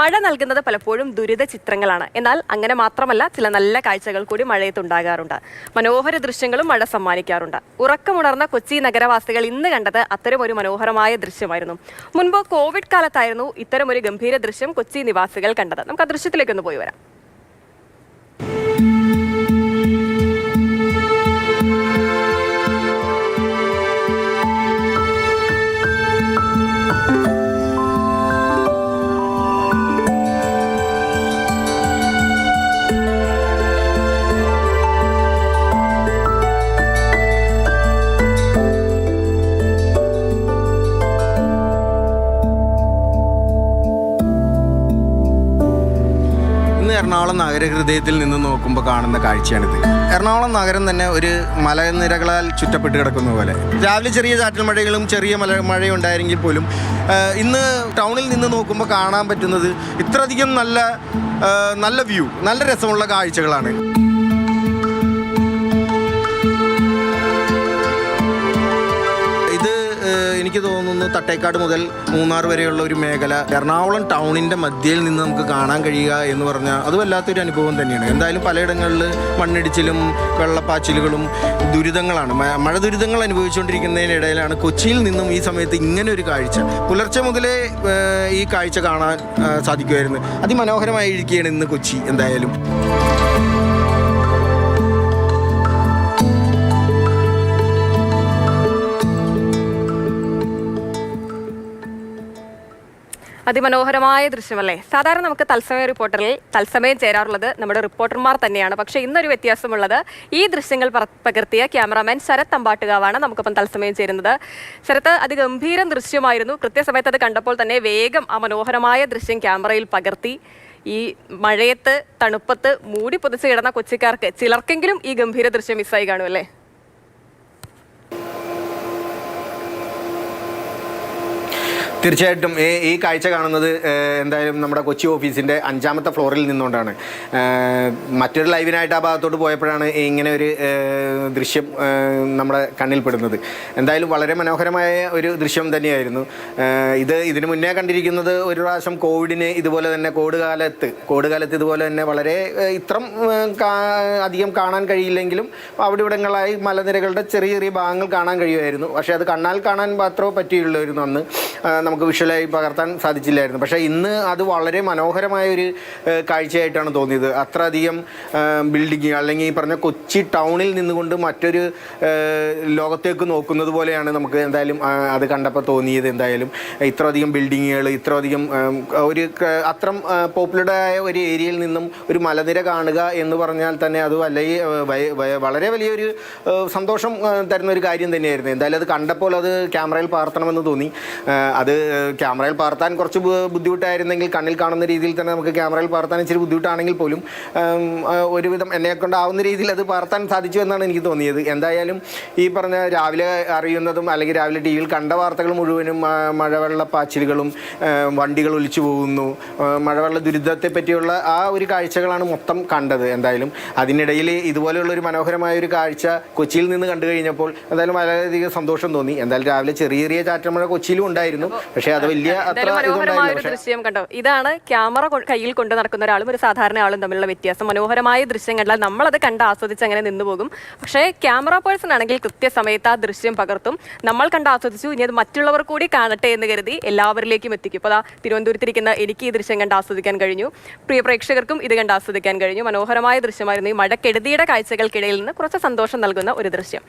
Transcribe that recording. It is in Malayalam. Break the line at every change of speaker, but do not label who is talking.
മഴ നൽകുന്നത് പലപ്പോഴും ദുരിത ചിത്രങ്ങളാണ്. എന്നാൽ അങ്ങനെ മാത്രമല്ല ചില നല്ല കാഴ്ചകൾ കൂടി മഴയത്തുണ്ടാകാറുണ്ട്. മനോഹര ദൃശ്യങ്ങളും മഴ സമ്മാനിക്കാറുണ്ട്. ഉറക്കമുണർന്ന കൊച്ചി നഗരവാസികൾ ഇന്ന് കണ്ടത് അത്തരമൊരു മനോഹരമായ ദൃശ്യമായിരുന്നു. മുൻപ് കോവിഡ് കാലത്തായിരുന്നു ഇത്തരമൊരു ഗംഭീര ദൃശ്യം കൊച്ചി നിവാസികൾ കണ്ടത്. നമുക്ക് ആ ദൃശ്യത്തിലേക്കൊന്ന് പോയി വരാം.
എറണാകുളം നഗരഹൃദയത്തിൽ നിന്ന് നോക്കുമ്പോൾ കാണുന്ന കാഴ്ചയാണിത്. എറണാകുളം നഗരം തന്നെ ഒരു മലനിരകളാൽ ചുറ്റപ്പെട്ട് കിടക്കുന്ന പോലെ. രാവിലെ ചെറിയ ചാറ്റൽ മഴകളും ചെറിയ മല മഴയുണ്ടായിരുന്നെങ്കിൽ പോലും ഇന്ന് ടൗണിൽ നിന്ന് നോക്കുമ്പോൾ കാണാൻ പറ്റുന്നത് ഇത്രയധികം നല്ല നല്ല വ്യൂ നല്ല രസമുള്ള കാഴ്ചകളാണ്. എനിക്ക് തോന്നുന്നു തട്ടേക്കാട് മുതൽ മൂന്നാർ വരെയുള്ള ഒരു മേഖല എറണാകുളം ടൗണിന്റെ മധ്യയിൽ നിന്ന് നമുക്ക് കാണാൻ കഴിയുക എന്ന് പറഞ്ഞാൽ അത് വല്ലാത്തൊരു അനുഭവം തന്നെയാണ്. എന്തായാലും പലയിടങ്ങളിൽ മണ്ണിടിച്ചിലും വെള്ളപ്പാച്ചിലുകളും ദുരിതങ്ങളാണ്. മഴ ദുരിതങ്ങൾ അനുഭവിച്ചുകൊണ്ടിരിക്കുന്നതിനിടയിലാണ് കൊച്ചിയിൽ നിന്നും ഈ സമയത്ത് ഇങ്ങനെ ഒരു കാഴ്ച. പുലർച്ചെ മുതലേ ഈ കാഴ്ച കാണാൻ സാധിക്കുമായിരുന്നു. അതിമനോഹരമായിരിക്കുകയാണ് ഇന്ന് കൊച്ചി എന്തായാലും.
അതിമനോഹരമായ ദൃശ്യമല്ലേ? സാധാരണ നമുക്ക് തത്സമയ റിപ്പോർട്ടറിൽ തത്സമയം ചേരാറുള്ളത് നമ്മുടെ റിപ്പോർട്ടർമാർ തന്നെയാണ്. പക്ഷേ ഇന്നൊരു വ്യത്യാസമുള്ളത് ഈ ദൃശ്യങ്ങൾ പകർത്തിയ ക്യാമറാമാൻ ശരത് തമ്പാട്ടുകാവാണ് നമുക്കിപ്പം തത്സമയം ചേരുന്നത്. ശരത്ത് അതിഗംഭീരം ദൃശ്യമായിരുന്നു. കൃത്യസമയത്ത് അത് കണ്ടപ്പോൾ തന്നെ വേഗം ആ മനോഹരമായ ദൃശ്യം ക്യാമറയിൽ പകർത്തി. ഈ മഴയത്ത് തണുപ്പത്ത് മൂടി പുതച്ച് കിടന്ന കൊച്ചിക്കാർക്ക് ചിലർക്കെങ്കിലും ഈ ഗംഭീര ദൃശ്യം മിസ്സായി കാണുമല്ലേ
തീർച്ചയായിട്ടും ഈ കാഴ്ച കാണുന്നത് എന്തായാലും നമ്മുടെ കൊച്ചി ഓഫീസിന്റെ അഞ്ചാമത്തെ ഫ്ലോറിൽ നിന്നുകൊണ്ടാണ്. മറ്റൊരു ലൈവിനായിട്ട് ആ ഭാഗത്തോട്ട് പോയപ്പോഴാണ് ഇങ്ങനെ ഒരു ദൃശ്യം നമ്മുടെ നമ്മുടെ കണ്ണിൽപ്പെടുന്നത് എന്തായാലും വളരെ മനോഹരമായ ഒരു ദൃശ്യം തന്നെയായിരുന്നു. ഇത് ഇതിനു മുന്നേ കണ്ടിരിക്കുന്നത് ഒരു പ്രാവശ്യം കോവിഡിന് ഇതുപോലെ തന്നെ കോവിഡ് കാലത്ത് കോവിഡ് കാലത്ത് ഇതുപോലെ തന്നെ വളരെ ഇത്രം അധികം കാണാൻ കഴിയില്ലെങ്കിലും അവിടെ ഇവിടങ്ങളായി മലനിരകളുടെ ചെറിയ ചെറിയ ഭാഗങ്ങൾ കാണാൻ കഴിയുമായിരുന്നു. പക്ഷേ അത് കണ്ണാൽ കാണാൻ മാത്രമേ പറ്റിയുള്ളായിരുന്നു അന്ന്. നമുക്ക് വിഷ്വലായി പകർത്താൻ സാധിച്ചില്ലായിരുന്നു. പക്ഷേ ഇന്ന് അത് വളരെ മനോഹരമായ ഒരു കാഴ്ചയായിട്ടാണ് തോന്നിയത്. അത്ര അധികം ബിൽഡിങ് അല്ലെങ്കിൽ ഈ പറഞ്ഞ കൊച്ചി ടൗണിൽ നിന്നുകൊണ്ട് മറ്റൊരു ലോകത്തേക്ക് നോക്കുന്നത് പോലെയാണ് നമുക്ക് എന്തായാലും അത് കണ്ടപ്പോൾ തോന്നിയത് എന്തായാലും. ഇത്ര അധികം ബിൽഡിങ്ങുകൾ ഇത്ര അധികം ഒരു അത്ര പോപ്പുലറായ ഒരു ഏരിയയിൽ നിന്നും ഒരു മലനിര കാണുക എന്ന് പറഞ്ഞാൽ തന്നെ അത് വലിയ വളരെ വലിയൊരു സന്തോഷം തരുന്ന ഒരു കാര്യം തന്നെയായിരുന്നു. എന്തായാലും അത് കണ്ടപ്പോൾ അത് ക്യാമറയിൽ പകർത്തണമെന്ന് തോന്നി. അത് ക്യാമറയിൽ പകർത്താൻ കുറച്ച് ബുദ്ധിമുട്ടായിരുന്നെങ്കിൽ കണ്ണിൽ കാണുന്ന രീതിയിൽ തന്നെ നമുക്ക് ക്യാമറയിൽ പകർത്താൻ ഇച്ചിരി ബുദ്ധിമുട്ടാണെങ്കിൽ പോലും ഒരുവിധം എന്നെ കൊണ്ടാവുന്ന രീതിയിൽ അത് പകർത്താൻ സാധിച്ചു എന്നാണ് എനിക്ക് തോന്നിയത്. എന്തായാലും ഈ പറഞ്ഞ രാവിലെ അറിയുന്നതും അല്ലെങ്കിൽ രാവിലെ ടി വിയിൽ കണ്ട വാർത്തകൾ മുഴുവനും മഴവെള്ള പാച്ചിലുകളും വണ്ടികൾ ഒലിച്ചു പോകുന്നു മഴവെള്ള ദുരിതത്തെ പറ്റിയുള്ള ആ ഒരു കാഴ്ചകളാണ് മൊത്തം കണ്ടത്. എന്തായാലും അതിനിടയിൽ ഇതുപോലെയുള്ള ഒരു മനോഹരമായ ഒരു കാഴ്ച കൊച്ചിയിൽ നിന്ന് കണ്ടു കഴിഞ്ഞപ്പോൾ എന്തായാലും വളരെയധികം സന്തോഷം തോന്നി. എന്തായാലും രാവിലെ ചെറിയ ചെറിയ ചാറ്റമഴ കൊച്ചിയിലും ഉണ്ടായിരുന്നു. പക്ഷേ അത് വലിയ
മനോഹരമായ ഒരു ദൃശ്യം കണ്ടോ? ഇതാണ് ക്യാമറ കയ്യിൽ കൊണ്ട് നടക്കുന്ന ഒരാളും ഒരു സാധാരണ ആളും തമ്മിലുള്ള വ്യത്യാസം. മനോഹരമായ ദൃശ്യം കണ്ടാൽ നമ്മൾ നമ്മളത് കണ്ട് ആസ്വദിച്ച് അങ്ങനെ നിന്ന് പോകും. പക്ഷേ ക്യാമറ പേഴ്സൺ ആണെങ്കിൽ കൃത്യസമയത്ത് ആ ദൃശ്യം പകർത്തും. നമ്മൾ കണ്ട് ആസ്വദിച്ചു ഇനി അത് മറ്റുള്ളവർ കൂടി കാണട്ടെ എന്ന് കരുതി എല്ലാവരിലേക്കും എത്തിക്കും. ഇപ്പോൾ അതാ തിരുവനന്തപുരത്തിരിക്കുന്ന എനിക്ക് ഈ ദൃശ്യം കണ്ട് ആസ്വദിക്കാൻ കഴിഞ്ഞു. പ്രിയ പ്രേക്ഷകർക്കും ഇത് കണ്ട് ആസ്വദിക്കാൻ കഴിഞ്ഞു. മനോഹരമായ ദൃശ്യമായിരുന്നു ഈ മഴക്കെടുതിയുടെ കാഴ്ചകൾക്കിടയിൽ നിന്ന് കുറച്ച് സന്തോഷം നൽകുന്ന ഒരു ദൃശ്യം.